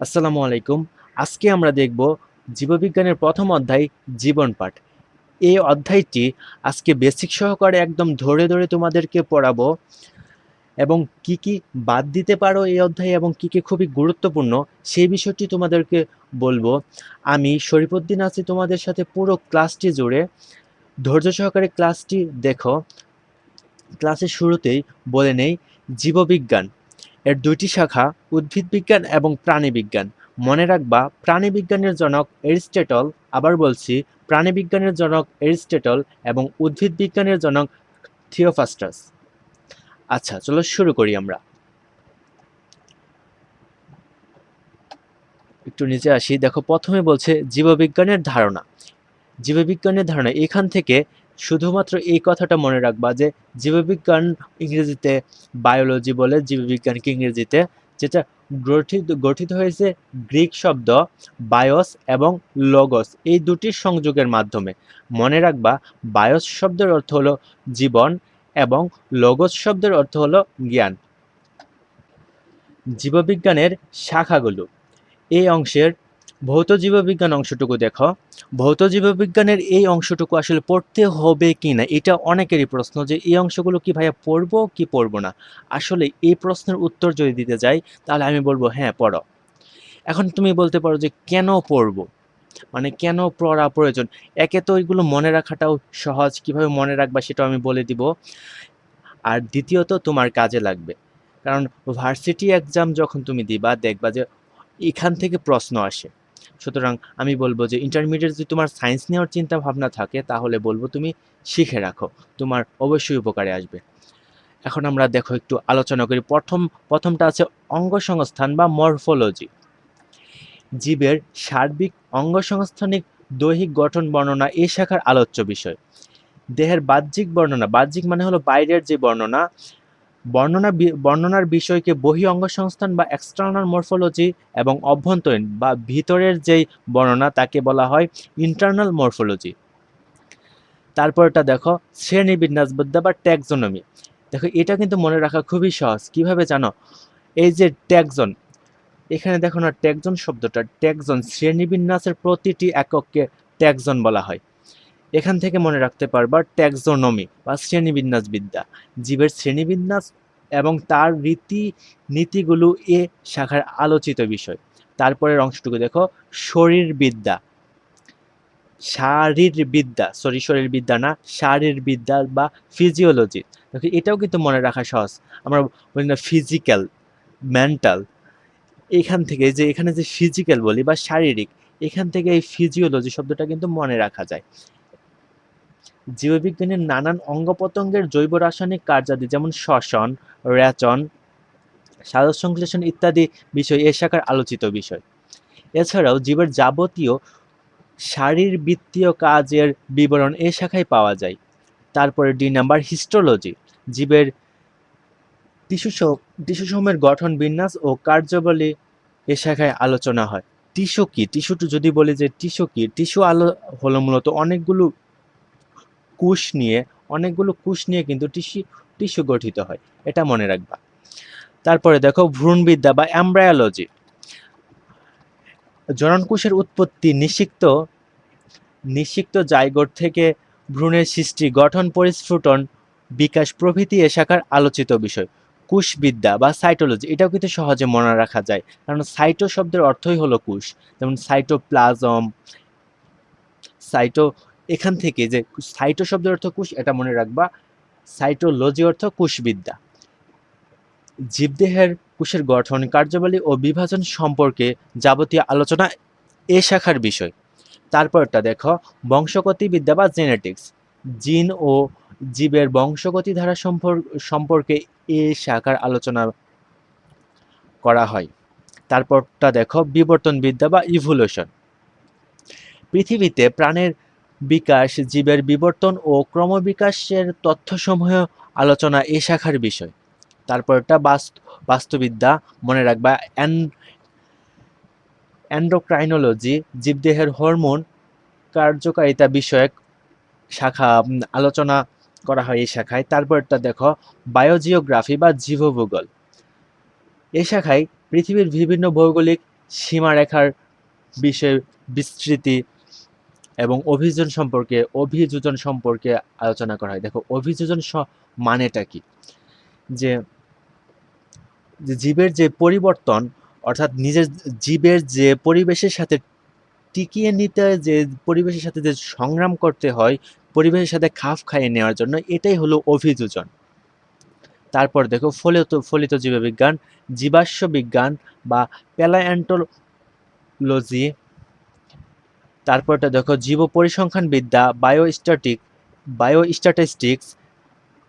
আসসালামু আলাইকুম। আজকে আমরা দেখব জীববিজ্ঞানের প্রথম অধ্যায় জীবন পাঠ। এই অধ্যায়টি আজকে বেসিক সহকারে একদম ধরে ধরে তোমাদেরকে পড়াবো এবং কি কি বাদ দিতে পারো এই অধ্যায়ে এবং কি কি খুবই গুরুত্বপূর্ণ সেই বিষয়টি তোমাদেরকে বলব। আমি শরীফুদ্দিন আছি তোমাদের সাথে পুরো ক্লাসটি জুড়ে। ধৈর্য সহকারে ক্লাসটি দেখো। ক্লাসের শুরুতেই বলে নেই, জীববিজ্ঞান। এর দুইটি শাখা উদ্ভিদ বিজ্ঞান এবং প্রাণীবিজ্ঞান মনে রাখবা প্রাণীবিজ্ঞানের জনক এরিস্টেটল, আবার বলছি প্রাণীবিজ্ঞানের জনক এরিস্টেটল এবং উদ্ভিদ বিজ্ঞানের জনক থিওফাস্টাস। আচ্ছা চলো শুরু করি আমরা। একটু নিচে আসি। দেখো, প্রথমে বলছে জীববিজ্ঞানের ধারণা। জীববিজ্ঞানের ধারণা, এখান থেকে শুধুমাত্র এই কথাটা মনে রাখবা যে জীববিজ্ঞান ইংরেজিতে বায়োলজি বলে জীববিজ্ঞানকে ইংরেজিতে, যেটা গঠিত গঠিত হয়েছে গ্রিক শব্দ বায়োস এবং লগস এই দুটির সংযোগের মাধ্যমে। মনে রাখবা বায়োস শব্দের অর্থ হলো জীবন এবং লগস শব্দের অর্থ হলো জ্ঞান। জীববিজ্ঞানের শাখাগুলো। এই অংশের ভৌত জীববিজ্ঞান অংশটুকু দেখো। ভৌত জীববিজ্ঞানের এই অংশটুকু আসলে পড়তে হবে কি না, এটা অনেকেরই প্রশ্ন যে এই অংশগুলো কি ভাইয়া পড়ব কি পড়ব না? আসলে এই প্রশ্নের উত্তর যদি দিতে যাই, তাহলে আমি বলব হ্যাঁ পড়ো। এখন তুমি বলতে পারো যে কেন পড়ব? মানে কেন পড়া প্রয়োজন? একে তো এগুলো মনে রাখাটাও সহজ, কীভাবে মনে রাখবা সেটাও আমি বলে দিব। আর দ্বিতীয়ত, তোমার কাজে লাগবে। কারণ ভার্সিটি এক্সাম যখন তুমি দিবা, দেখবা যে এখান থেকে প্রশ্ন আসে। সুতরাং আমি বলব যে ইন্টারমিডিয়েট যদি তোমার সায়েন্স নেওয়ার চিন্তা ভাবনা থাকে, তাহলে বলব তুমি শিখে রাখো, তোমার অবশ্যই উপকারে আসবে। এখন আমরা দেখো একটু আলোচনা করি। প্রথম, প্রথমটা আছে অঙ্গসংস্থান বা মরফোলজি জীবের সার্বিক অঙ্গসংস্থানিক দৈহিক গঠন বর্ণনা এই শাখার আলোচ্য বিষয়। দেহের বাহ্যিক বর্ণনা, বাহ্যিক মানে হলো বাইরের যে বর্ণনা বর্ণনা বর্ণনার বিষয়কে বহি অঙ্গসংস্থান বা এক্সটার্নাল মরফোলজি এবং অভ্যন্তরীণ বা ভিতরের যেই বর্ণনা তাকে বলা হয় ইন্টারনাল মরফোলজি তারপরটা দেখো, শ্রেণীবিন্যাসবিদ্যা বা ট্যাক্সোনমি দেখো, এটা কিন্তু মনে রাখা খুবই সহজ। কীভাবে জানো? এই যে ট্যাক্সন এখানে দেখো না ট্যাক্সন শব্দটা ট্যাক্সন শ্রেণীবিন্যাসের প্রতিটি একককে ট্যাক্সন বলা হয়। এখান থেকে মনে রাখতে পারবা ট্যাক্সোনমি বা শ্রেণীবিন্যাস বিদ্যা জীবের শ্রেণীবিন্যাস এবং তার রীতি নীতিগুলো এ শাখার আলোচিত বিষয়। তারপরের অংশটুকু দেখো, শরীরবিদ্যা। শারীরবিদ্যা সরি শরীরবিদ্যা না, শারীরবিদ্যা বা ফিজিওলজি দেখো, এটাও কিন্তু মনে রাখা সহজ। আমরা বলি না ফিজিক্যাল মেন্টাল এখান থেকে যে, এখানে যে ফিজিক্যাল বলি বা শারীরিক, এখান থেকে এই ফিজিওলজি শব্দটা কিন্তু মনে রাখা যায়। জীববিজ্ঞানের নানান অঙ্গ প্রত্যঙ্গের জৈব রাসায়নিক কার্যাদি, যেমন শ্বসন, রেচন সালোক সংশ্লেষণ ইত্যাদি বিষয় এ শাখার আলোচিত বিষয়। এছাড়াও জীবের যাবতীয় শারীরবৃত্তীয় কাজের বিবরণ এ শাখায় পাওয়া যায়। তারপরে ডি নাম্বার হিস্টোলজি, জীবের টিস্যু টিস্যুসমূহের গঠন, বিন্যাস ও কার্যাবলী এ শাখায় আলোচনা হয়। টিস্যু কি? টিস্যুটু যদি বলি যে টিস্যু কি? টিস্যু আলো হলো মূলত অনেকগুলো কোষ নিয়ে, অনেকগুলো কোষ নিয়ে কিন্তু টিস্যু টিস্যু গঠিত হয়। এটা মনে রাখবা। তারপরে দেখো ভ্রূণবিদ্যা বা অ্যাম্ব্রায়োলজি। জননকোষের উৎপত্তি নিষিক্ত নিষিক্ত জাইগোট থেকে ভ্রূণের সৃষ্টি, গঠন, পরিস্ফুটন, বিকাশ প্রভৃতি এ শাখার আলোচিত বিষয়। কোষবিদ্যা বা সাইটোলজি, এটাও কিন্তু সহজে মনে রাখা যায়। কারণ সাইটো শব্দের অর্থই হলো কোষ যেমন সাইটোপ্লাজম, সাইটো এখান থেকে যে সাইটো শব্দের অর্থ কোষ এটা মনে রাখবা। সাইটোলজি অর্থ কোষবিদ্যা জীবদেহের কোষের গঠন, কার্যাবলী ও বিভাজন সম্পর্কে যাবতীয় আলোচনা এ শাখার বিষয়। তারপরটা দেখো বংশগতিবিদ্যা বা জেনেটিক্স জিন ও জীবের বংশগতি ধারা সম্পর্ক সম্পর্কে এ শাখার আলোচনা করা হয়। তারপরটা দেখো, বিবর্তনবিদ্যা বা ইভলিউশন পৃথিবীতে প্রাণের বিকাশ, জীবের বিবর্তন ও ক্রমবিকাশের তথ্যসমূহ আলোচনা এ শাখার বিষয়। তারপরটা বাস্তু, বাস্তুবিদ্যা মনে রাখবা অ্যান্ডোক্রাইনোলজি, জীবদেহের হরমোন কার্যকারিতা বিষয়ক শাখা আলোচনা করা হয় এই শাখায়। তারপরটা দেখো, বায়োজিওগ্রাফি বা জীবভূগোল। এই শাখায় পৃথিবীর বিভিন্ন ভৌগোলিক সীমারেখার বিষয়ে বিস্তৃতি এবং অভিযোজন সম্পর্কে অভিযোজন সম্পর্কে আলোচনা করা হয়। দেখো, অভিযোজন মানেটা কি? যে জীবের যে পরিবর্তন, অর্থাৎ নিজের জীবের যে পরিবেশের সাথে টিকিয়ে নিতে, যে পরিবেশের সাথে যে সংগ্রাম করতে হয়, পরিবেশের সাথে খাপ খাইয়ে নেওয়ার জন্য এটাই হলো অভিযোজন। তারপর দেখো, ফলিত ফলিত জীববিজ্ঞান, জীবাশ্ম বিজ্ঞান বা প্যালায়ান্টোলজি তারপরটা দেখো, জীব পরিসংখ্যান বিদ্যা বায়োস্ট্যাটিক বায়োস্ট্যাটিস্টিক্স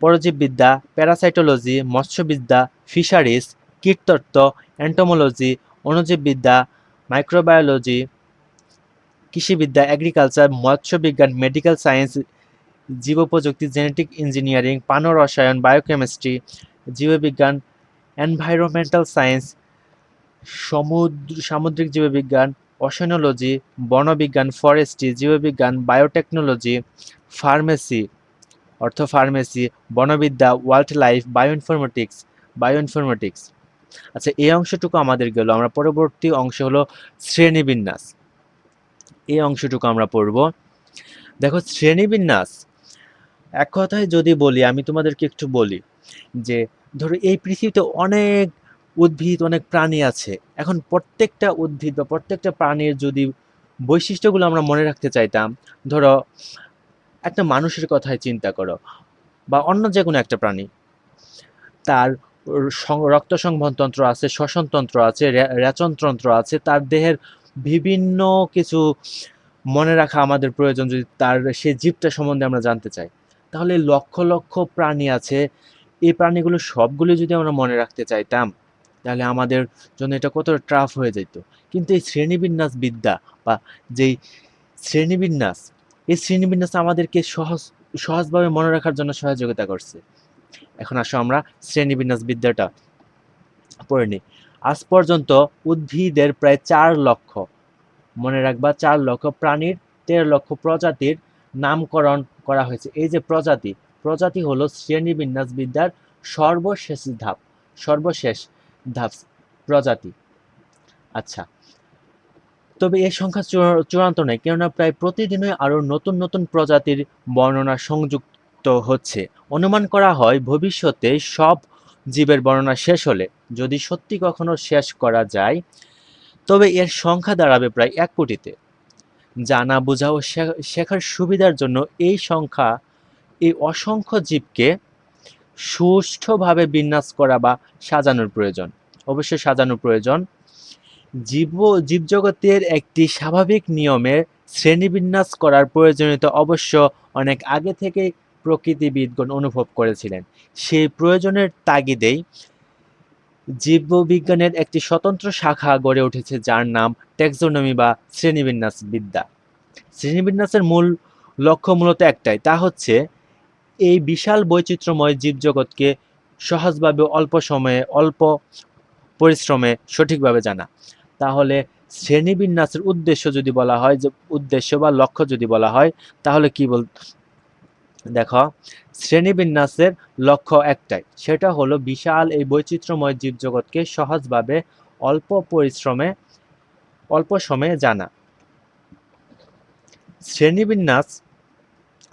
পরজীববিদ্যা প্যারাসাইটোলজি মৎস্যবিদ্যা ফিশারিজ কীটতত্ত্ব অ্যান্টোমোলজি অণুজীববিদ্যা মাইক্রোবায়োলজি কৃষিবিদ্যা এগ্রিকালচার মৎস্যবিজ্ঞান মেডিকেল সায়েন্স জীবপ্রযুক্তি জেনেটিক ইঞ্জিনিয়ারিং পানরসায়ন বায়োকেমিস্ট্রি জীববিজ্ঞান এনভায়রনমেন্টাল সায়েন্স সমুদ্র, সামুদ্রিক জীববিজ্ঞান অসেনোলজি বনবিজ্ঞান ফরেস্ট্রি জীববিজ্ঞান বায়োটেকনোলজি ফার্মেসি অর্থ ফার্মেসি বনবিদ্যা ওয়াইল্ড লাইফ বায়োইনফরমেটিক্স বায়োইনফরমেটিক্স আচ্ছা এই অংশটুকু আমাদের গেল। আমরা পরবর্তী অংশ হলো শ্রেণীবিন্যাস। এই অংশটুকু আমরা পড়ব। দেখো, শ্রেণীবিন্যাস, এক কথায় যদি বলি, আমি তোমাদেরকে একটু বলি যে, ধরো এই পৃথিবীতে অনেক উদ্ভিদ অনেক প্রাণী আছে। এখন প্রত্যেকটা উদ্ভিদ বা প্রত্যেকটা প্রাণীর যদি বৈশিষ্ট্যগুলো আমরা মনে রাখতে চাইতাম, ধরো একটা মানুষের কথায় চিন্তা করো বা অন্য যে কোনো একটা প্রাণী, তার রক্ত সংবহনতন্ত্র আছে শ্বসনতন্ত্র আছে রেচনতন্ত্র আছে, তার দেহের বিভিন্ন কিছু মনে রাখা আমাদের প্রয়োজন যদি তার সেই জীবটা সম্বন্ধে আমরা জানতে চাই। তাহলে লক্ষ লক্ষ প্রাণী আছে। এই প্রাণীগুলো সবগুলো যদি আমরা মনে রাখতে চাইতাম তাহলে আমাদের জন্য এটা কত ট্রাফ হয়ে যেত। কিন্তু এই শ্রেণীবিন্যাস বিদ্যা বা যেই শ্রেণীবিন্যাস, এই শ্রেণীবিন্যাস আমাদেরকে সহজ, সহজভাবে মনে রাখার জন্য সহযোগিতা করছে। এখন আসো আমরা শ্রেণীবিন্যাস বিদ্যাটা পড়ে নিই। আজ পর্যন্ত উদ্ভিদের প্রায় চার লক্ষ, মনে রাখবা চার লক্ষ প্রাণীর তেরো লক্ষ প্রজাতির নামকরণ করা হয়েছে। এই যে প্রজাতি প্রজাতি হলো শ্রেণীবিন্যাস বিদ্যার সর্বশেষ ধাপ, সর্বশেষ ধাপ, প্রজাতি। আচ্ছা। তবে এর সংখ্যা চূড়া- চূড়ান্ত নয়, কেননা প্রায় প্রতিদিনই আরও নতুন নতুন প্রজাতির বর্ণনা সংযুক্ত হচ্ছে। অনুমান করা হয় ভবিষ্যতে সব জীবের বর্ণনা শেষ হলে, যদি সত্যি কখনো শেষ করা যায়, তবে এর সংখ্যা দাঁড়াবে প্রায় এক কোটিতে। জানা, বোঝা ও শেখার সুবিধার জন্য এই সংখ্যা, এই অসংখ্য জীবকে সুষ্ঠুভাবে বিন্যাস করা বা সাজানোর প্রয়োজন। অবশ্যই সাজানো প্রয়োজন। জীব, জীবজগতের একটি স্বাভাবিক নিয়মে শ্রেণীবিন্যাস করার প্রয়োজনীয়তা অবশ্য অনেক আগে থেকেই প্রকৃতিবিদগণ অনুভব করেছিলেন। সেই প্রয়োজনের তাগিদেই জীববিজ্ঞানের একটি স্বতন্ত্র শাখা গড়ে উঠেছে যার নাম টেক্সোনমি বা শ্রেণীবিন্যাস বিদ্যা। শ্রেণীবিন্যাসের মূল লক্ষ্য মূলত একটাই, তা হচ্ছে এই বিশাল বৈচিত্র্যময় জীবজগৎকে সহজভাবে অল্প সময়ে, অল্প পরিশ্রমে সঠিকভাবে জানা। তাহলে শ্রেণীবিন্যাসের উদ্দেশ্য যদি বলা হয়, যে উদ্দেশ্য বা লক্ষ্য যদি বলা হয়, তাহলে কি বল দেখো, শ্রেণীবিন্যাসের লক্ষ্য একটাই। সেটা হলো বিশাল এই বৈচিত্র্যময় জীবজগৎকে সহজভাবে অল্প পরিশ্রমে, অল্প সময়ে জানা। শ্রেণীবিন্যাস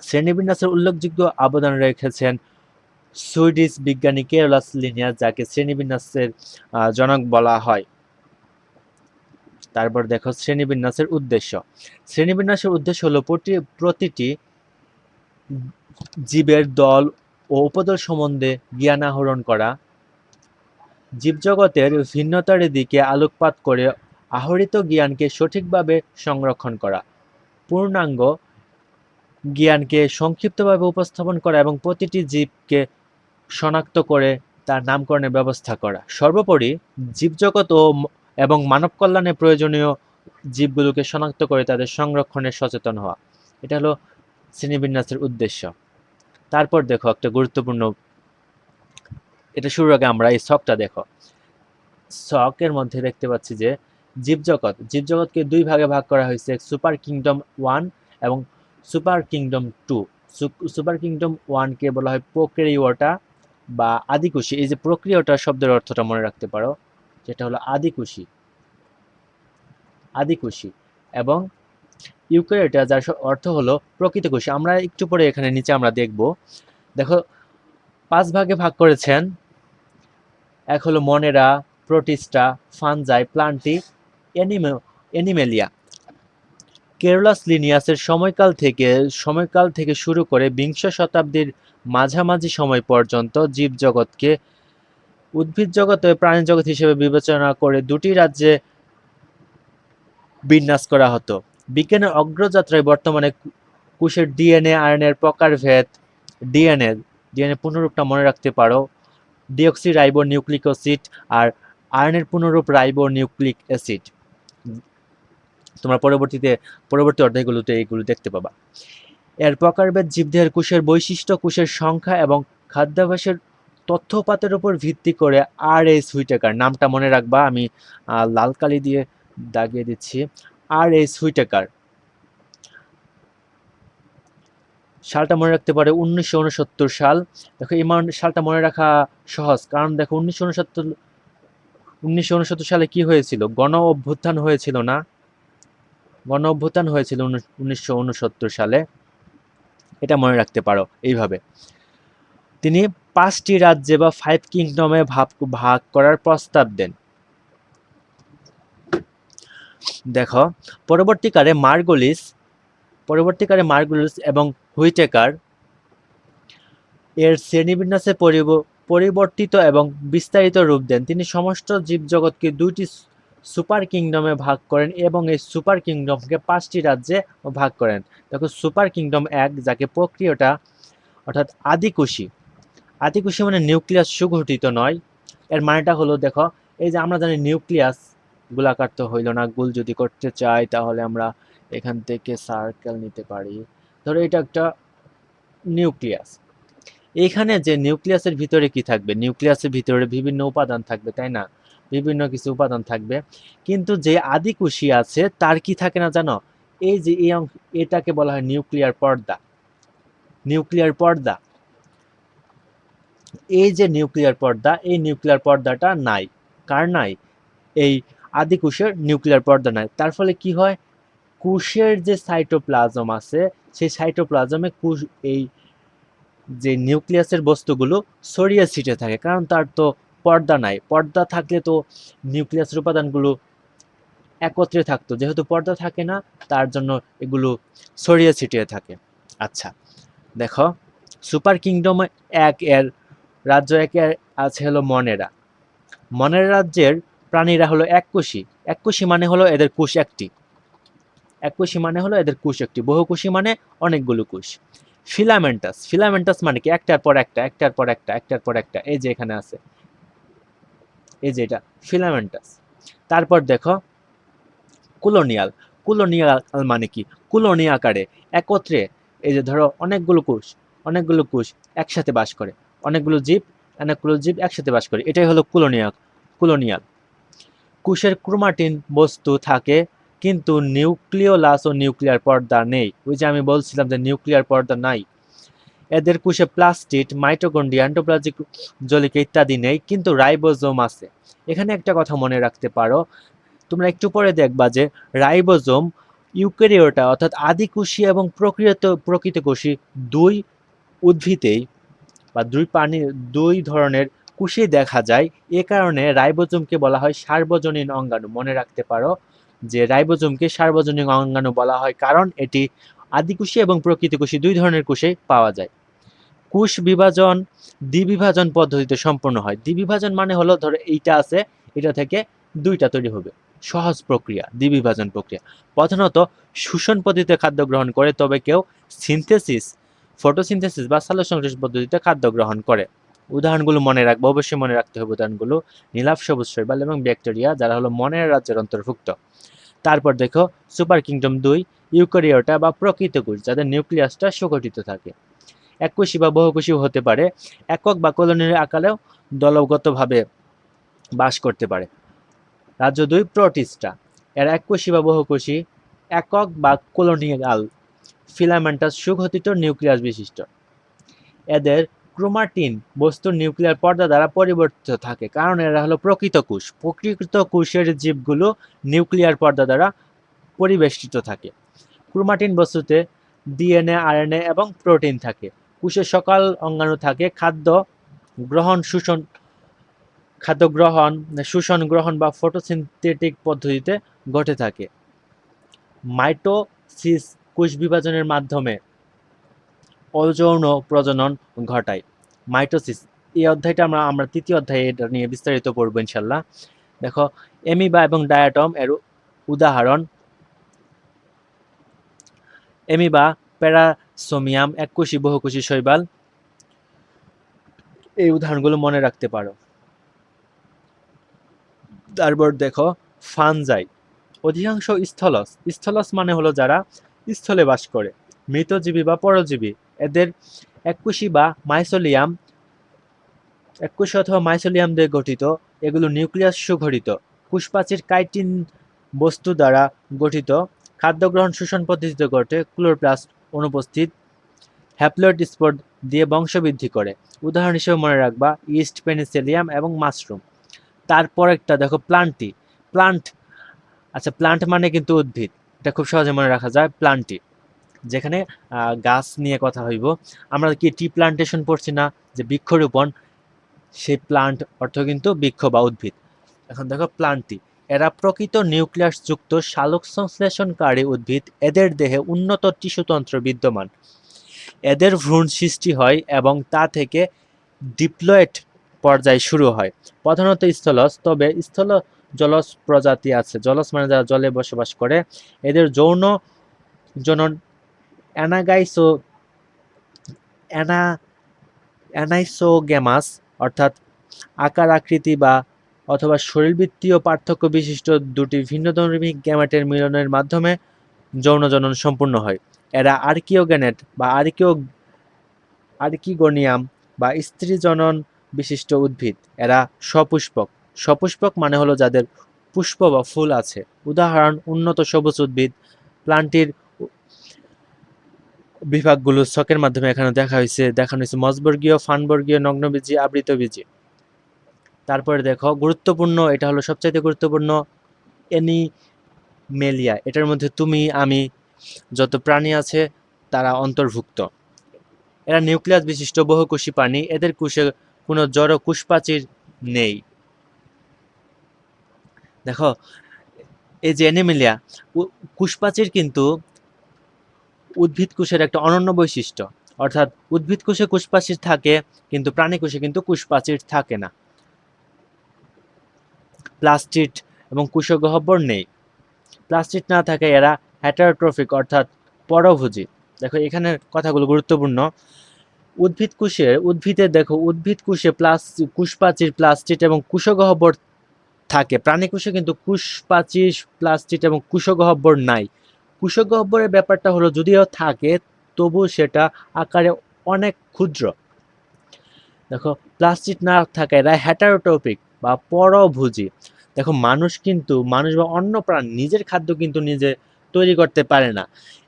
শ্রেণীবিন্যাসের উল্লেখযোগ্য অবদান রেখেছেন সুইডিশ বিজ্ঞানী কেরলাস লিনিয়াস, যাকে শ্রেণীবিন্যাসের জনক বলা হয়। তারপর দেখো শ্রেণীবিন্যাসের উদ্দেশ্য। শ্রেণীবিন্যাসের উদ্দেশ্য হলো প্রতিটি জীবের দল ও উপদল সম্বন্ধে জ্ঞান আহরণ করা। জীবজগতের ভিন্নতার দিকে আলোকপাত করে আহরিত জ্ঞানকে সঠিকভাবে সংরক্ষণ করা। পূর্ণাঙ্গ জ্ঞানকে সংক্ষিপ্তভাবে উপস্থাপন করা এবং প্রতিটি জীবকে শনাক্ত করে তার নামকরণের ব্যবস্থা করা। সর্বোপরি জীবজগৎ ও এবং মানব কল্যাণে প্রয়োজনীয় জীবগুলোকে শনাক্ত করে তাদের সংরক্ষণে সচেতন হওয়া। এটা হলো শ্রেণীবিন্যাসের উদ্দেশ্য। তারপর দেখো একটা গুরুত্বপূর্ণ, এটা শুরুর আগে আমরা এই শখটা দেখো। শখের মধ্যে দেখতে পাচ্ছি যে জীবজগৎ, জীবজগৎকে দুই ভাগে ভাগ করা হয়েছে সুপার কিংডম ওয়ান এবং super kingdom two. Super kingdom ওয়ানকে বলা হয় প্রক্রিয়টা বা আদিকুশি, এই যে প্রক্রিয়াটা শব্দের অর্থটা মনে রাখতে পারো, যেটা হলো আদিকুশি। আদিকোষী এবং ইউক্যারিওটা যার অর্থ হলো প্রকৃত কোষী আমরা একটু পরে এখানে নিচে আমরা দেখব। দেখো, পাঁচ ভাগে ভাগ করেছেন। এক হলো মনেরা, প্রোটিস্টা, ফানজাই, প্লান্টি অ্যানিমে অ্যানিমেলিয়া কেরলাস লিনিয়াসের সময়কাল থেকে সময়কাল থেকে শুরু করে বিংশ শতাব্দীর মাঝামাঝি সময় পর্যন্ত জীবজগৎকে উদ্ভিদ জগৎ ও প্রাণী জগৎ হিসেবে বিবেচনা করে দুটি রাজ্যে বিন্যাস করা হতো। বিজ্ঞানের অগ্রযাত্রায় বর্তমানে কু- কোষের ডিএনএ আয়নের প্রকারভেদ, ডিএনএ ডিএনএ পুনরূপটা মনে রাখতে পারো ডিঅক্সি রাইবো নিউক্লিক অ্যাসিড আর আয়নের পুনরূপ রাইবো নিউক্লিক অ্যাসিড। তোমরা পরবর্তীতে, পরবর্তী অধ্যায়গুলোতে এইগুলো দেখতে পাবা। এর প্রকারভেদ জীবদেহের কোষের বৈশিষ্ট্য, কোষের সংখ্যা এবং খাদ্যাভ্যাসের তথ্যপাতের উপর ভিত্তি করে আর এস হুইটেকার নামটা মনে রাখবা, আমি লাল কালি দিয়ে দাগিয়ে দিচ্ছি। আর এস হুইটেকার সালটা মনে রাখতে পারে উনিশশো উনসত্তর সাল। দেখো, এই সালটা মনে রাখা সহজ, কারণ দেখো, উনিশশো উনসত্তর, উনিশশো সালে কি হয়েছিল? গণ অভ্যুত্থান হয়েছিল না? গণ অভ্যুত্থান হয়েছিল উনিশশো উনসত্তর সালে। এটা মনে রাখতে পারো এইভাবে। তিনি পাঁচটি রাজ্যে বা ফাইভ কিংডমে ভাগ ভাগ করার প্রস্তাব দেন। দেখো, পরবর্তীকালে মার্গোলিস পরবর্তীকালে মার্গোলিস এবং হুইটেকার এর শ্রেণীবিন্যাসে পরিব- পরিবর্তিত এবং বিস্তারিত রূপ দেন। তিনি সমস্ত জীবজগৎকে দুইটি সুপার কিংডমে ভাগ করেন এবং এই সুপার কিংডমকে পাঁচটি রাজ্যে ভাগ করেন। দেখো, সুপার কিংডম এক, যাকে প্রক্রিয়াটা অর্থাৎ আদিকুশি। আদিকুশি মানে নিউক্লিয়াস সুগঠিত নয়। এর মানেটা হলো, দেখো, এই যে আমরা জানি নিউক্লিয়াস, গোলাকার তো হইল না, গোল যদি করতে চাই তাহলে আমরা এখান থেকে সার্কেল নিতে পারি। ধরো, এটা একটা নিউক্লিয়াস। এখানে যে নিউক্লিয়াসের ভিতরে কি থাকবে? নিউক্লিয়াসের ভিতরে বিভিন্ন উপাদান থাকবে, তাই না? বিভিন্ন কিছু উপাদান থাকবে। কিন্তু যে আদিকুশি আছে, তার কি থাকে না জানো? এই যে এই অংশ এটাকে বলা হয় নিউক্লিয়ার পর্দা। নিউক্লিয়ার পর্দা। এই যে নিউক্লিয়ার পর্দা, এই নিউক্লিয়ার পর্দাটা নাই। কার নাই? এই আদিকুশের নিউক্লিয়ার পর্দা নাই। তার ফলে কি হয়? কুশের যে সাইটোপ্লাজম আছে, সেই সাইটোপ্লাজমে কুশ এই যে নিউক্লিয়াসের বস্তুগুলো ছড়িয়ে ছিটে থাকে। কারণ তার তো পর্দা নাই। পর্দা থাকলে তো নিউক্লিয়াসের উপাদানগুলো একত্রে থাকতো। যেহেতু পর্দা থাকে না, তার জন্য এগুলো ছড়িয়ে ছিটিয়ে থাকে। আচ্ছা দেখো, সুপার কিংডম এক এর রাজ্য একের আছে হলো মনেরা। মনের রাজ্যের প্রাণীরা হলো এককোষী এককোষী মানে হলো এদের কোষ একটি। এককোষী মানে হলো এদের কোষ একটি। বহুকোষী মানে অনেকগুলো কোষ। ফিলামেন্টাস। ফিলামেন্টাস মানে কি? একটার পর একটা, একটার পর একটা, একটার পর একটা, এই যে এখানে আছে। এই যে এটা ফিলামেন্টাস তারপর দেখো কুলোনিয়াল কুলোনিয়াল মানে কি? কুলোনি আকারে একত্রে এই যে ধরো অনেকগুলো কোষ অনেকগুলো কোষ একসাথে বাস করে। অনেকগুলো জীব অনেকগুলো জীব একসাথে বাস করে। এটাই হলো কুলোনিয়া কুলোনিয়াল কোষের ক্রোমাটিন বস্তু থাকে, কিন্তু নিউক্লিওলাস ও নিউক্লিয়ার পর্দা নেই। ওই যে আমি বলছিলাম যে নিউক্লিয়ার পর্দা নাই। এদের কোষে প্লাস্টিড, মাইটোকন্ড্রিয়া অ্যান্টোপ্লাজিক জলিকা ইত্যাদি নেই, কিন্তু রাইবোজোম আছে। এখানে একটা কথা মনে রাখতে পারো, তোমরা একটু পরে দেখবা যে রাইবোজোম ইউক্যারিওটা, অর্থাৎ আদি আদিকোষী এবং প্রকৃত প্রকৃত কোষী দুই উদ্ভিদেই বা দুই প্রাণী, দুই ধরনের কোষেই দেখা যায়। এ কারণে রাইবোজোমকে বলা হয় সার্বজনীন অঙ্গাণু। মনে রাখতে পারো যে রাইবোজোমকে সার্বজনীন অঙ্গাণু বলা হয় কারণ এটি আদিকোষী এবং প্রকৃত কোষী দুই ধরনের কোষে পাওয়া যায়। কোষ বিভাজন দ্বিবিভাজন পদ্ধতিতে সম্পন্ন হয়। দ্বিবিভাজন মানে হলো, ধরো এইটা আছে, এটা থেকে দুইটা তৈরি হবে। সহজ প্রক্রিয়া দ্বিবিভাজন প্রক্রিয়া। প্রধানত শোষণ পদ্ধতিতে খাদ্য গ্রহণ করে, তবে কেউ সিনথেসিস ফটোসিনথেসিস বা সালোকসংশ্লেষ পদ্ধতিতে খাদ্য গ্রহণ করে। উদাহরণগুলো মনে রাখব, অবশ্যই মনে রাখতে হবে উদাহরণগুলো। নীলাভ, সবুজ শৈবাল এবং ব্যাকটেরিয়া, যারা হলো মনের রাজ্যের অন্তর্ভুক্ত। তারপর দেখো সুপার কিংডম দুই, ইউক্যারিওটা বা প্রকৃত কোষ যাদের নিউক্লিয়াসটা সুগঠিত থাকে। এককোষী বা বহুকোষীও হতে পারে। একক বা কলোনির আকারেও দলগতভাবে বাস করতে পারে। রাজ্য দুই প্রোটিস্টা এরা এককোষী বা বহুকোষী একক বা কলোনিয়াল ফিলামেন্টাস সুগঠিত নিউক্লিয়াস বিশিষ্ট। এদের ক্রোমাটিন বস্তুর নিউক্লিয়ার পর্দা দ্বারা পরিবর্তিত থাকে, কারণ এরা হলো প্রকৃত কোষ। প্রকৃত কোষের জীবগুলো নিউক্লিয়ার পর্দা দ্বারা পরিবেষ্টিত থাকে। ক্রোমাটিন বস্তুতে ডিএনএ, আরএনএ এবং প্রোটিন থাকে। কোষের সকাল অঙ্গাণু থাকে, খাদ্য গ্রহণ, শোষণ, খাদ্য গ্রহণ, শোষণ, গ্রহণ বা ফটোসিনথেটিক পদ্ধতিতে ঘটে থাকে। মাইটোসিস কোষ বিভাজনের মাধ্যমে অযৌন প্রজনন ঘটায়। মাইটোসিস, এই অধ্যায়টা আমরা আমরা তৃতীয় অধ্যায়ে এটা নিয়ে বিস্তারিত পড়ব ইনশাল্লাহ দেখো এমিবা এবং ডায়াটম এর উদাহরণ। এমিবা প্যারাসোমিয়াম এককোষী বহুকোষী শৈবাল। এই উদাহরণগুলো মনে রাখতে পারো। তারপর দেখো, ফানজাই। অধিকাংশ স্থলস স্থলস মানে হলো যারা স্থলে বাস করে, মৃতজীবী বা পরজীবী। এদের এককোষী বা মাইসোলিয়াম এককোষী অথবা মাইসোলিয়াম দিয়ে গঠিত, এগুলো নিউক্লিয়াস সুগঠিত কুশপাচির কাইটিন বস্তু দ্বারা গঠিত খাদ্য গ্রহণ শোষণ পদ্ধতিতে ঘটে ক্লোরোপ্লাস্ট অনুপস্থিত। হ্যাপ্লয়েড স্পোর দিয়ে বংশবৃদ্ধি করে। উদাহরণ হিসেবে মনে রাখবা, ইস্ট পেনিসেলিয়াম এবং মাশরুম। তারপর একটা দেখো প্লান্টি। প্লান্ট আচ্ছা প্লান্ট মানে কিন্তু উদ্ভিদ। এটা খুব সহজে মনে রাখা যায়, প্লান্টি। যেখানে গাছ নিয়ে কথা হইব। আমরা কি টি প্লান্টেশন পড়ছি না? যে বৃক্ষরোপণ। সেই প্লান্ট অর্থ কিন্তু বৃক্ষ বা উদ্ভিদ। এখন দেখো প্লান্টি। এরা প্রকৃত নিউক্লিয়াস যুক্ত শালক সংশ্লেষণকারী উদ্ভিদ। এদের দেহে উন্নত টিস্যুতন্ত্র বিদ্যমান। এদের ভ্রূণ সৃষ্টি হয় এবং তা থেকে ডিপ্লয়েড পর্যায় শুরু হয়। প্রধানত স্থলজ, তবে স্থল জলজ প্রজাতি আছে। জলজ মানে যারা জলে বসবাস করে, এদের যৌন জনন অ্যানাগাইসো, অ্যানা, অ্যানাইসোগেমাস অর্থাৎ আকার আকৃতি বা অথবা শরীরবৃত্তীয় পার্থক্য বিশিষ্ট দুটি ভিন্নধর্মী গ্যামেটের মিলনের মাধ্যমে যৌন জনন সম্পূর্ণ হয়। এরা আর্কিওগ্যানেট বা আর্কিও, আর্কিগোনিয়াম বা স্ত্রী জনন বিশিষ্ট উদ্ভিদ। এরা সপুষ্পক। সপুষ্পক মানে হলো যাদের পুষ্প বা ফুল আছে। উদাহরণ, উন্নত সবুজ উদ্ভিদ, প্লান্টির বিভাগগুলো ছকের মাধ্যমে এখানে দেখা হয়েছে। দেখানো হয়েছে মজবর্গীয়, ফানবর্গীয়, নগ্নবীজি, আবৃতবীজি। তারপরে দেখো, গুরুত্বপূর্ণ, এটা হলো সবচাইতে গুরুত্বপূর্ণ, এনিমেলিয়া। এটার মধ্যে তুমি, আমি, যত প্রাণী আছে, তারা অন্তর্ভুক্ত। এরা নিউক্লিয়াস বিশিষ্ট বহুকোষী প্রাণী। এদের কোষে কোনো জড় কোষপ্রাচীর নেই। দেখো, এই যে অ্যানিমেলিয়া কোষপ্রাচীর কিন্তু উদ্ভিদ কোষের একটা অনন্য বৈশিষ্ট্য। অর্থাৎ উদ্ভিদ কোষে কোষপ্রাচীর থাকে, কিন্তু প্রাণী কোষে কিন্তু কোষপ্রাচীর থাকে না। প্লাস্টিড এবং কুশগহ্বর নেই। প্লাস্টিড না থাকে এরা হ্যাটারোট্রফিক অর্থাৎ পরভোজী। দেখো, এখানে কথাগুলো গুরুত্বপূর্ণ। উদ্ভিদ কোষের উদ্ভিদে দেখো, উদ্ভিদ কোষে প্লাস কুশপ্রাচীর প্লাস্টিড এবং কুশগহ্বর থাকে। প্রাণী কোষে কিন্তু কুশপ্রাচীর প্লাস্টিড এবং কুশগহ্বর নাই। কুশগহ্বরের ব্যাপারটা হলো, যদিও থাকে, তবু সেটা আকারে অনেক ক্ষুদ্র। দেখো প্লাস্টিক না থাকে এরা হ্যাটারোটপিক বা পরভোজী। দেখো, মানুষ কিন্তু, মানুষ বা অন্য প্রাণ নিজের খাদ্য কিন্তু নিজে তৈরি করতে পারে না।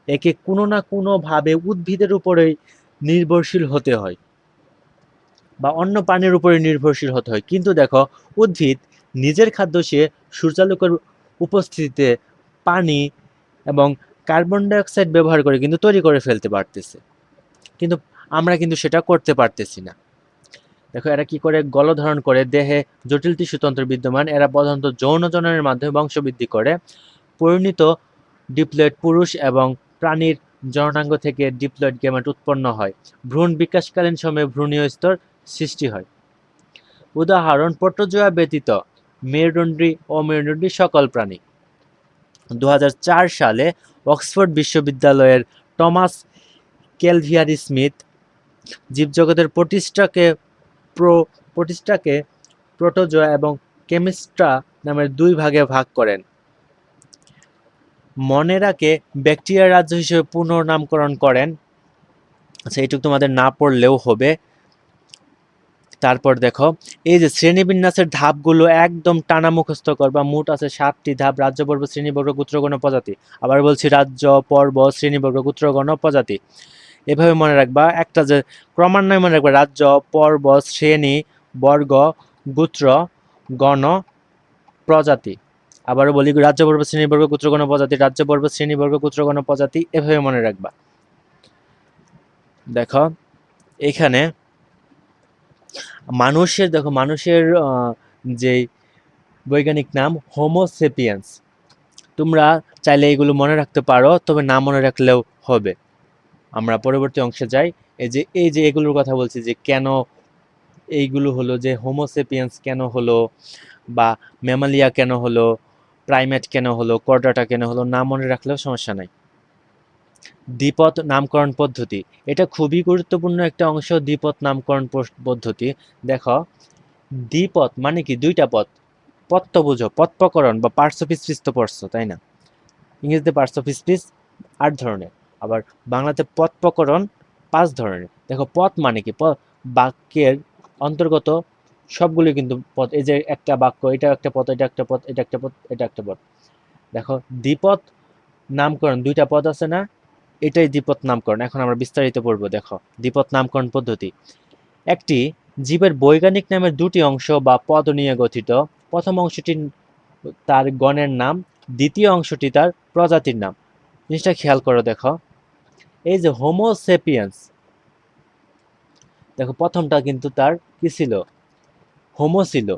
একে কোনো না কোনোভাবে উদ্ভিদের উপরেই নির্ভরশীল হতে হয় বা অন্য প্রাণীর উপরে নির্ভরশীল হতে হয়। কিন্তু দেখো, উদ্ভিদ নিজের খাদ্য সে সূর্যালোকের উপস্থিতিতে পানি এবং কার্বন ডাইঅক্সাইড ব্যবহার করে কিন্তু তৈরি করে ফেলতে পারতেছে। কিন্তু আমরা কিন্তু সেটা করতে পারতেছি না। দেখো, এরা কি করে গলধারণ করে, দেহে জটিল টিস্যুতন্ত্র বিদ্যমান, এরা প্রধানত যৌন জননের মাধ্যমে বংশবৃদ্ধি করে। পরিণত ডিপ্লয়েড পুরুষ এবং প্রাণীর জননাঙ্গ থেকে ডিপ্লয়েড গ্যামেট উৎপন্ন হয়। ভ্রূণ বিকাশকালীন সময়ে ভ্রূণীয় স্তর সৃষ্টি হয়। উদাহরণ পট্টজোয়া ব্যতীত মেরুদণ্ডী ও মেরুদণ্ডী সকল প্রাণী। দু হাজার চার সালে অক্সফোর্ড বিশ্ববিদ্যালয়ের টমাস কেলভিয়ারি স্মিথ জীবজগতের প্রতিষ্ঠাকে প্রো প্রতিষ্ঠাকে প্রোটোজোয়া এবং কেমিস্ট্রা নামের দুই ভাগে ভাগ করেন। মনেরাকে ব্যাকটেরিয়া রাজ্য হিসেবে পুনর্নামকরণ করেন। আচ্ছা এইটুকু তোমাদের না পড়লেও হবে। তারপর দেখো, এই যে শ্রেণীবিন্যাসের ধাপগুলো একদম টানা মুখস্থ করবা মোট আছে সাতটি ধাপ রাজ্য পর্ব শ্রেণীবর্গ, গুত্রগণ প্রজাতি। আবার বলছি রাজ্য, পর্ব, শ্রেণীবর্গ, গুত্রগণ প্রজাতি। এভাবে মনে রাখবা। একটা যে ক্রমান্বয়ে মনে রাখবা, রাজ্য পর্বত শ্রেণি, বর্গ, গোত্র, গণ, প্রজাতি। আবারও বলি, রাজ্য, পর্ব, শ্রেণি, বর্গ, গোত্র, গণ, প্রজাতি, রাজ্য, পর্ব, শ্রেণি, বর্গ, গোত্র, গণ, প্রজাতি, এভাবে মনে রাখবা। দেখো, এখানে মানুষের, দেখো, মানুষের যে বৈজ্ঞানিক নাম হোমোসেপিয়েন্স তোমরা চাইলে এগুলো মনে রাখতে পারো, তবে না মনে রাখলেও হবে। আমরা পরবর্তী অংশে যাই। এই যে এই যে এগুলোর কথা বলছি যে কেন এইগুলো হলো যে হোমোসেপিয়েন্স কেন হলো বা ম্যামালিয়া কেন হলো প্রাইমেট কেন হলো কর্ডাটা কেন হলো না মনে রাখলেও সমস্যা নাই। দ্বিপদ নামকরণ পদ্ধতি, এটা খুবই গুরুত্বপূর্ণ একটা অংশ দ্বিপদ নামকরণ পস- পদ্ধতি। দেখো দ্বিপদ মানে কি? দুইটা পথ। পদ তো বুঝো পদ প্রকরণ বা পার্টস অফ স্পিচ তো পড়ছো, তাই না? ইংরেজিতে পার্টস অফ স্পিচ আট ধরনের। আবার বাংলাতে পদ প্রকরণ পাঁচ ধরনের। দেখো পদ মানে কি? বাক্যের অন্তর্গত সবগুলো কিন্তু পদ এই যে একটা বাক্য, এটা একটা পদ এটা একটা পদ এটা একটা পদ এটা একটা পদ দেখো দ্বিপদ নামকরণ, দুইটা পদ আছে না? এটাই দ্বিপদ নামকরণ। এখন আমরা বিস্তারিত পড়ব, দেখো। দ্বিপদ নামকরণ পদ্ধতি। একটি জীবের বৈজ্ঞানিক নামের দুটি অংশ বা পদ নিয়ে গঠিত। প্রথম অংশটি তার গণের নাম, দ্বিতীয় অংশটি তার প্রজাতির নাম। জিনিসটা খেয়াল করো দেখো। এই যে হোমোসেপিয়েন্স দেখো প্রথমটা কিন্তু তার কি ছিল? হোমো ছিল।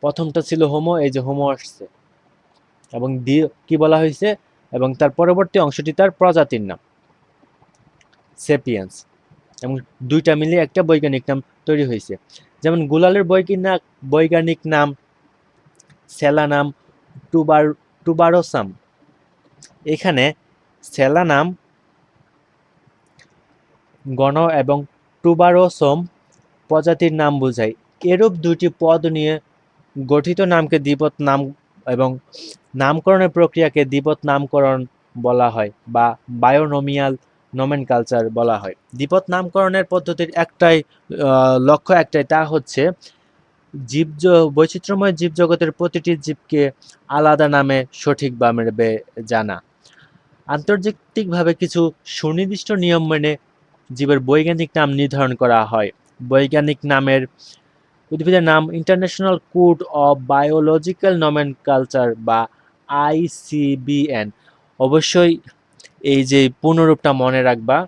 প্রথমটা ছিল হোমো এই যে হোমো আসছে। এবং দ্বি- কি বলা হয়েছে? এবং তার পরবর্তী অংশটি তার প্রজাতির নাম। সেপিয়েন্স এবং দুইটা মিলে একটা বৈজ্ঞানিক নাম তৈরি হয়েছে। যেমন গুলালের বৈজ্ঞানিক বৈজ্ঞানিক নাম, সেলা নাম, টুবার, টুবারোসাম। এখানে সেলানাম, গণ এবং টুবারোসম প্রজাতির নাম বোঝায়। এরূপ দুটি পদ নিয়ে গঠিত নামকে দ্বিপদ নাম এবং নামকরণের প্রক্রিয়াকে দ্বিপদ নামকরণ বলা হয় বা বায়োনোমিয়াল নোমেন কালচার বলা হয়। দ্বিপদ নামকরণের পদ্ধতির একটাই লক্ষ্য একটাই, তা হচ্ছে জীব বৈচিত্র্যময় জীবজগতের প্রতিটি জীবকে আলাদা নামে সঠিকভাবে জানা। আন্তর্জাতিকভাবে কিছু সুনির্দিষ্ট নিয়ম মেনে জীবের বৈজ্ঞানিক নাম নির্ধারণ করা হয়। বৈজ্ঞানিক নামের উদ্ভিদের নাম international code of biological nomenclature বা আইসিবিএন অবশ্যই এই যে পুনরূপটা মনে রাখবা,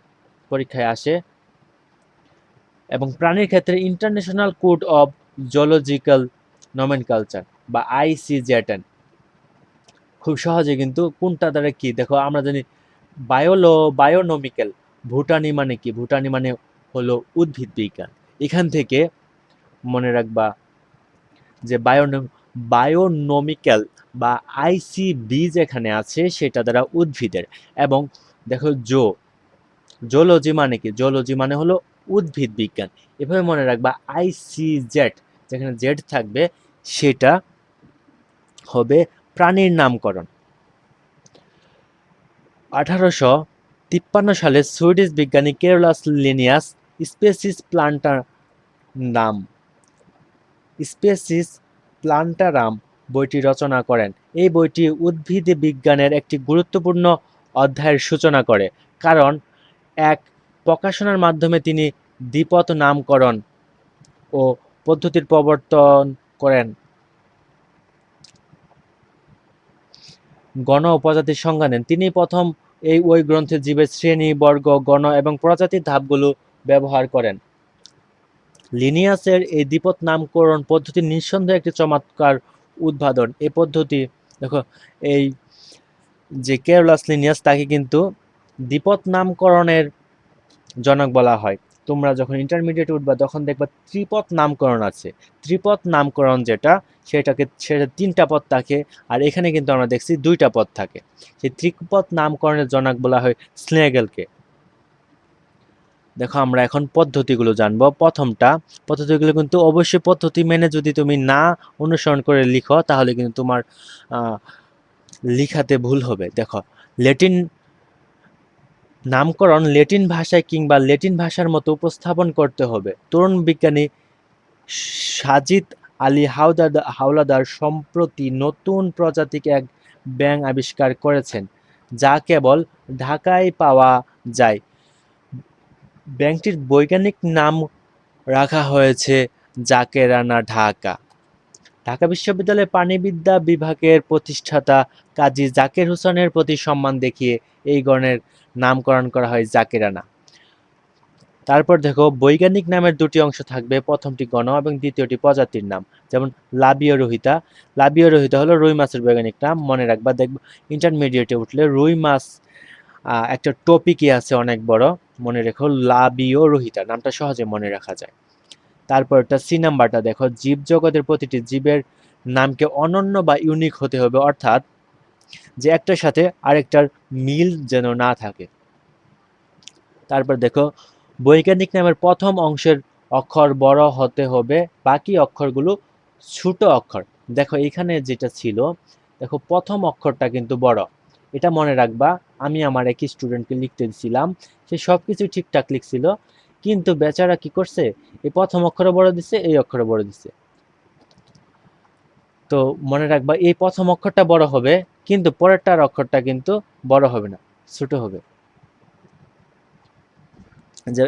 পরীক্ষায় আসে। এবং প্রাণীর ক্ষেত্রে international code of zoological nomenclature বা আইসি আইসিজেটেন খুব সহজে কিন্তু কোনটা দ্বারা কি? দেখো, আমরা জানি বায়োলো বায়োনমিক্যাল ভুটানি মানে কি? ভুটানি মানে হলো উদ্ভিদ বিজ্ঞান। এখান থেকে মনে রাখবা যে বায়োন বায়োনমিক্যাল বা আইসিবি যেখানে আছে, সেটা দ্বারা উদ্ভিদের। এবং দেখো জো জোলজি মানে কি? জোলজি মানে হলো উদ্ভিদ বিজ্ঞান। এভাবে মনে রাখবা আইসিজেড যেখানে জেড থাকবে, সেটা হবে প্রাণীর নামকরণ। আঠারোশো তিপ্পান্ন সালে সুইডিশ বিজ্ঞানী কেরলাস লিনিয়াস স্পেসিস প্লান্টার নাম, স্পেসিস প্লান্টারাম বইটি রচনা করেন। এই বইটি উদ্ভিদ বিজ্ঞানের একটি গুরুত্বপূর্ণ অধ্যায়ের সূচনা করে। কারণ, এক প্রকাশনার মাধ্যমে তিনি দ্বিপদ নামকরণ ও পদ্ধতির প্রবর্তন করেন। গণ ও প্রজাতির সংজ্ঞা নেন। তিনি প্রথম এই ওই গ্রন্থে জীবের শ্রেণি, বর্গ, গণ এবং প্রজাতির ধাপগুলো ব্যবহার করেন। লিনিয়াসের এই দ্বিপদ নামকরণ পদ্ধতি নিঃসন্দেহে একটি চমৎকার উদ্ভাবন। এই পদ্ধতি, দেখো, এই যে কেরলাস লিনিয়াস, তাকে কিন্তু দ্বিপদ নামকরণের জনক বলা হয়। তোমরা যখন ইন্টারমিডিয়েট উঠবা, তখন দেখবা ত্রিপদ নামকরণ আছে। ত্রিপদ নামকরণ যেটা, সেটাকে, সেটা তিনটা পথ থাকে, আর এখানে কিন্তু আমরা দেখছি দুইটা পথ থাকে। সেই ত্রিপদ নামকরণের জনক বলা হয় স্নেগেলকে। দেখো, আমরা এখন পদ্ধতিগুলো জানব। প্রথমটা, পদ্ধতিগুলো কিন্তু অবশ্যই পদ্ধতি মেনে যদি তুমি না অনুসরণ করে লিখো, তাহলে কিন্তু তোমার লিখাতে ভুল হবে। দেখো ল্যাটিন নামকরণ ল্যাটিন ভাষায় কিংবা ল্যাটিন ভাষার মতো উপস্থাপন করতে হবে। তরুণ বিজ্ঞানী সাজিদ আলী হাওদাদ হাওলাদার সম্প্রতি নতুন প্রজাতিকে এক ব্যাঙ আবিষ্কার করেছেন, যা কেবল ঢাকায় পাওয়া যায়। ব্যাংকটির বৈজ্ঞানিক নাম রাখা হয়েছে জাকেরানা ঢাকা। ঢাকা বিশ্ববিদ্যালয়ের প্রাণীবিদ্যা বিভাগের প্রতিষ্ঠাতা কাজী জাকের হোসেনের প্রতি সম্মান দেখিয়ে এই গণের নামকরণ করা হয় জাকেরানা তারপর দেখো, বৈজ্ঞানিক নামের দুটি অংশ থাকবে, প্রথমটি গণ এবং দ্বিতীয়টি প্রজাতির নাম। যেমন লাবিও রোহিতা। লাবিও রোহিতা হলো রুই মাছের বৈজ্ঞানিক নাম, মনে রাখবা, দেখব ইন্টারমিডিয়েটে উঠলে রুই মাছ একটা টপিকই আছে অনেক বড়, মনে রেখো লাবিও রোহিতা, নামটা সহজে মনে রাখা যায়। তারপরটা সি নাম্বারটা দেখো জীব জগতের প্রতিটি জীবের নামকে অনন্য বা ইউনিক হতে হবে, অর্থাৎ যে একটার সাথে আরেকটার মিল যেন না থাকে। তারপর দেখো, বৈজ্ঞানিক নামের প্রথম অংশের অক্ষর বড় হতে হবে, বাকি অক্ষরগুলো ছোট অক্ষর। দেখো এখানে যেটা ছিল, দেখো, প্রথম অক্ষরটা কিন্তু বড়। এটা মনে রাখবা, আমি আমার এক স্টুডেন্টকে লিখতে দিছিলাম, সে সব কিছু ঠিকঠাক লিখছিল কিন্তু বেচারা কি করছে? এই প্রথম অক্ষরে বড় দিছে, এই অক্ষরে বড় দিছে। তো মনে রাখবা, এই প্রথম অক্ষরটা বড় হবে, কিন্তু পরেরটার অক্ষরটা কিন্তু বড় হবে না, ছোট হবে। যে,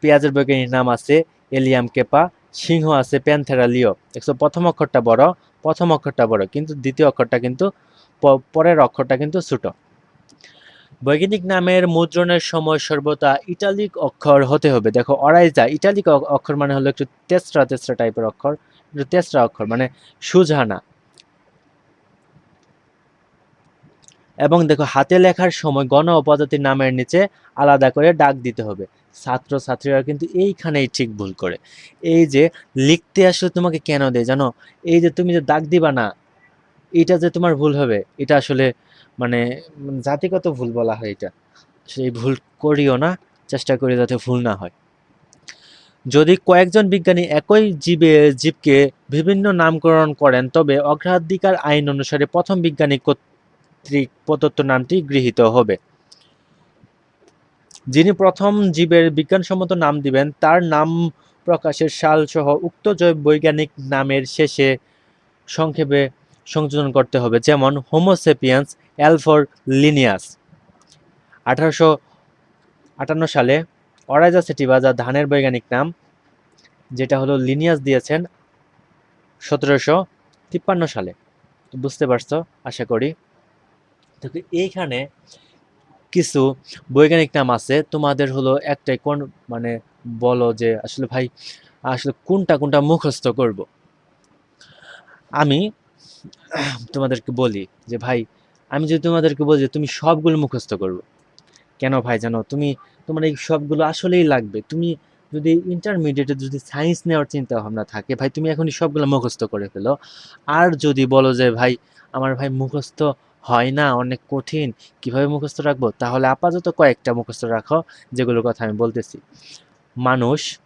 পেঁয়াজের বৈজ্ঞানিক নাম আছে এলিয়াম কেপা, সিংহ আছে প্যান্থেরা লিও। দেখছ, প্রথম অক্ষরটা বড়, প্রথম অক্ষরটা বড়, কিন্তু দ্বিতীয় অক্ষরটা কিন্তু পরের অক্ষরটা কিন্তু ছোট। বৈজ্ঞানিক নামের মুদ্রণের সময় সর্বদা ইটালিক অক্ষর হতে হবে। দেখো, অরাইজা, ইটালিক অক্ষর মানে হলো একটু তেসরা তেসরা টাইপের অক্ষর, একটু তেসরা অক্ষর মানে সুজানা। এবং দেখো, হাতে লেখার সময় গণ উপজাতির নামের নিচে আলাদা করে ডাক দিতে হবে। ছাত্র ছাত্রীরা কিন্তু এইখানেই ঠিক ভুল করে। এই যে লিখতে আসলে তোমাকে কেন দেয় জানো? এই যে তুমি যে ডাক দিবা না, এটা যে তোমার ভুল হবে, এটা আসলে মানে জাতিগত ভুল বলা হয় এটা। সেই ভুল করিও না, চেষ্টা করি যাতে ভুল না হয়। যদি কয়েকজন বিজ্ঞানী একই জীবে, জীবকে বিভিন্ন নামকরণ করেন, তবে অগ্রাধিকার আইন অনুসারে প্রথম বিজ্ঞানী কর্তৃক প্রদত্ত নামটি গৃহীত হবে। যিনি প্রথম জীবের বিজ্ঞানসম্মত নাম দিবেন, তার নাম প্রকাশের সাল সহ উক্ত জৈব বৈজ্ঞানিক নামের শেষে সংক্ষেপে সংযোজন করতে হবে, যেমন হোমোসেপিয়ান্স অ্যালফর লিনিয়াস আঠারোশো আটান্ন সালে অরাইজা সেটিবা যা ধানের বৈজ্ঞানিক নাম, যেটা হলো লিনিয়াস দিয়েছেন সতেরোশো তিপ্পান্ন সালে। বুঝতে পারছ? আশা করি। তো এইখানে কিছু বৈজ্ঞানিক নাম আছে, তোমাদের হলো একটাই কোন মানে বলো যে আসলে ভাই, আসলে কোনটা কোনটা মুখস্থ করব। আমি তোমাদেরকে বলি যে, ভাই, আমি যদি তোমাদেরকে বলি যে, তুমি সবগুলো মুখস্থ করবে কেন ভাই জানো? তুমি, তোমার এই সবগুলো আসলেই লাগবে। তুমি যদি ইন্টারমিডিয়েটে যদি সায়েন্স নেওয়ার চিন্তা ভাবনা থাকে, ভাই, তুমি এখনই সবগুলো মুখস্থ করে ফেলো। আর যদি বলো যে, ভাই, আমার ভাই মুখস্থ হয় না, অনেক কঠিন, কীভাবে মুখস্থ রাখব? তাহলে আপাতত কয়েকটা মুখস্থ রাখো, যেগুলোর কথা আমি বলতেছি। মানুষ,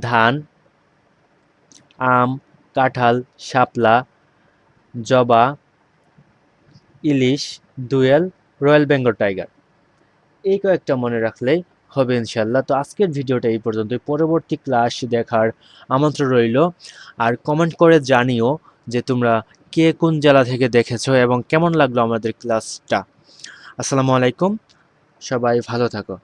ধান, আম, কাঁঠাল, শাপলা জবা, ইলিশ, দুয়েল, রয়্যাল বেঙ্গল টাইগার। এই কয়েকটা মনে রাখলেই হবে ইনশাল্লাহ তো আজকের ভিডিওটা এই পর্যন্তই। পরবর্তী ক্লাস দেখার আমন্ত্রণ রইল। আর কমেন্ট করে জানিও যে তোমরা কে কোন জেলা থেকে দেখেছ এবং কেমন লাগল আমাদের ক্লাসটা। আসসালামু আলাইকুম। সবাই ভালো থাকো।